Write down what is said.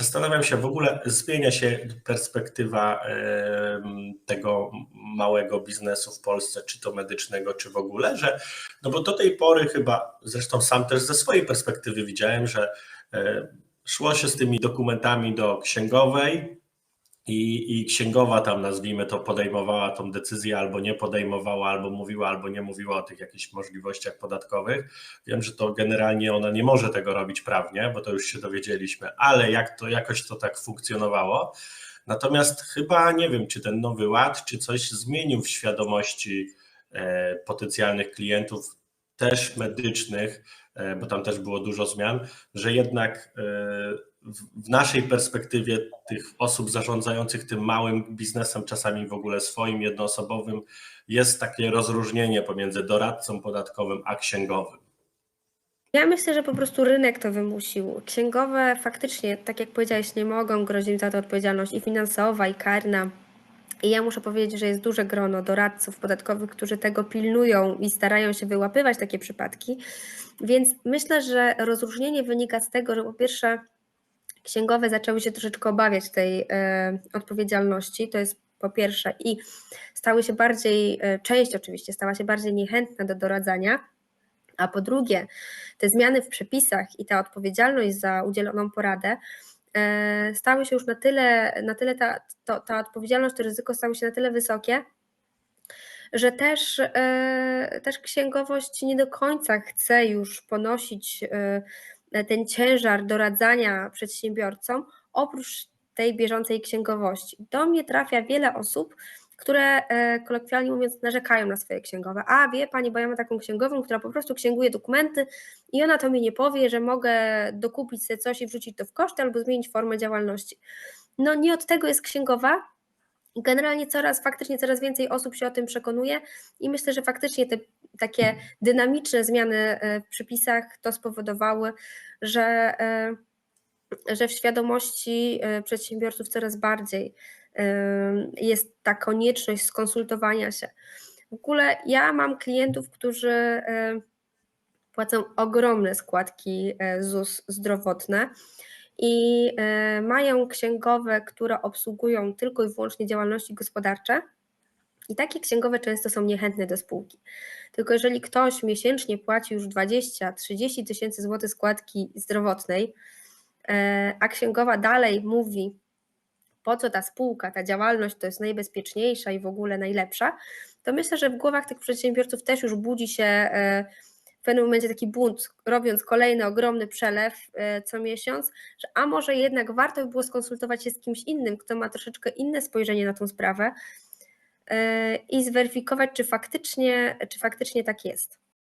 Zastanawiam się, w ogóle zmienia się perspektywa tego małego biznesu w Polsce, czy to medycznego, czy w ogóle, że no bo do tej pory chyba, zresztą sam też ze swojej perspektywy widziałem, że e, szło się z tymi dokumentami do księgowej, i, I księgowa tam, nazwijmy to, podejmowała tą decyzję, albo nie podejmowała, albo mówiła, albo nie mówiła o tych jakichś możliwościach podatkowych. Wiem, że to generalnie ona nie może tego robić prawnie, bo to już się dowiedzieliśmy, ale jak to jakoś to tak funkcjonowało. Natomiast chyba nie wiem, czy ten nowy ład, czy coś zmienił w świadomości e, potencjalnych klientów, też medycznych, e, bo tam też było dużo zmian, że jednak e, w naszej perspektywie tych osób zarządzających tym małym biznesem, czasami w ogóle swoim jednoosobowym, jest takie rozróżnienie pomiędzy doradcą podatkowym a księgowym. Ja myślę, że po prostu rynek to wymusił. Księgowe faktycznie, tak jak powiedziałeś, nie mogą grozić za to odpowiedzialność i finansowa, i karna. I ja muszę powiedzieć, że jest duże grono doradców podatkowych, którzy tego pilnują i starają się wyłapywać takie przypadki. Więc myślę, że rozróżnienie wynika z tego, że po pierwsze, księgowe zaczęły się troszeczkę obawiać tej e, odpowiedzialności, to jest po pierwsze, i stały się bardziej, e, część oczywiście stała się bardziej niechętna do doradzania, a po drugie, te zmiany w przepisach i ta odpowiedzialność za udzieloną poradę stały się już na tyle, na tyle ta, to, ta odpowiedzialność, to ryzyko stały się na tyle wysokie, że też, też księgowość nie do końca chce już ponosić ten ciężar doradzania przedsiębiorcom, oprócz tej bieżącej księgowości. Do mnie trafia wiele osób, które e, kolokwialnie mówiąc narzekają na swoje księgowe. A wie pani, bo ja mam taką księgową, która po prostu księguje dokumenty i ona to mi nie powie, że mogę dokupić sobie coś i wrzucić to w koszty albo zmienić formę działalności. No nie od tego jest księgowa, Generalnie coraz, faktycznie coraz więcej osób się o tym przekonuje i myślę, że faktycznie te takie dynamiczne zmiany e, w przepisach to spowodowały, że, e, że w świadomości e, przedsiębiorców coraz bardziej jest ta konieczność skonsultowania się. W ogóle ja mam klientów, którzy płacą ogromne składki ZUS zdrowotne i e, mają księgowe, które obsługują tylko i wyłącznie działalności gospodarcze. I takie księgowe często są niechętne do spółki. Tylko jeżeli ktoś miesięcznie płaci już 20-30 tysięcy złotych składki zdrowotnej, e, a księgowa dalej mówi, po co ta spółka, ta działalność to jest najbezpieczniejsza i w ogóle najlepsza, to myślę, że w głowach tych przedsiębiorców też już budzi się e, w pewnym momencie taki bunt, robiąc kolejny ogromny przelew e, co miesiąc, że a może jednak warto by było skonsultować się z kimś innym, kto ma troszeczkę inne spojrzenie na tą sprawę e, i zweryfikować, czy faktycznie, czy faktycznie tak jest.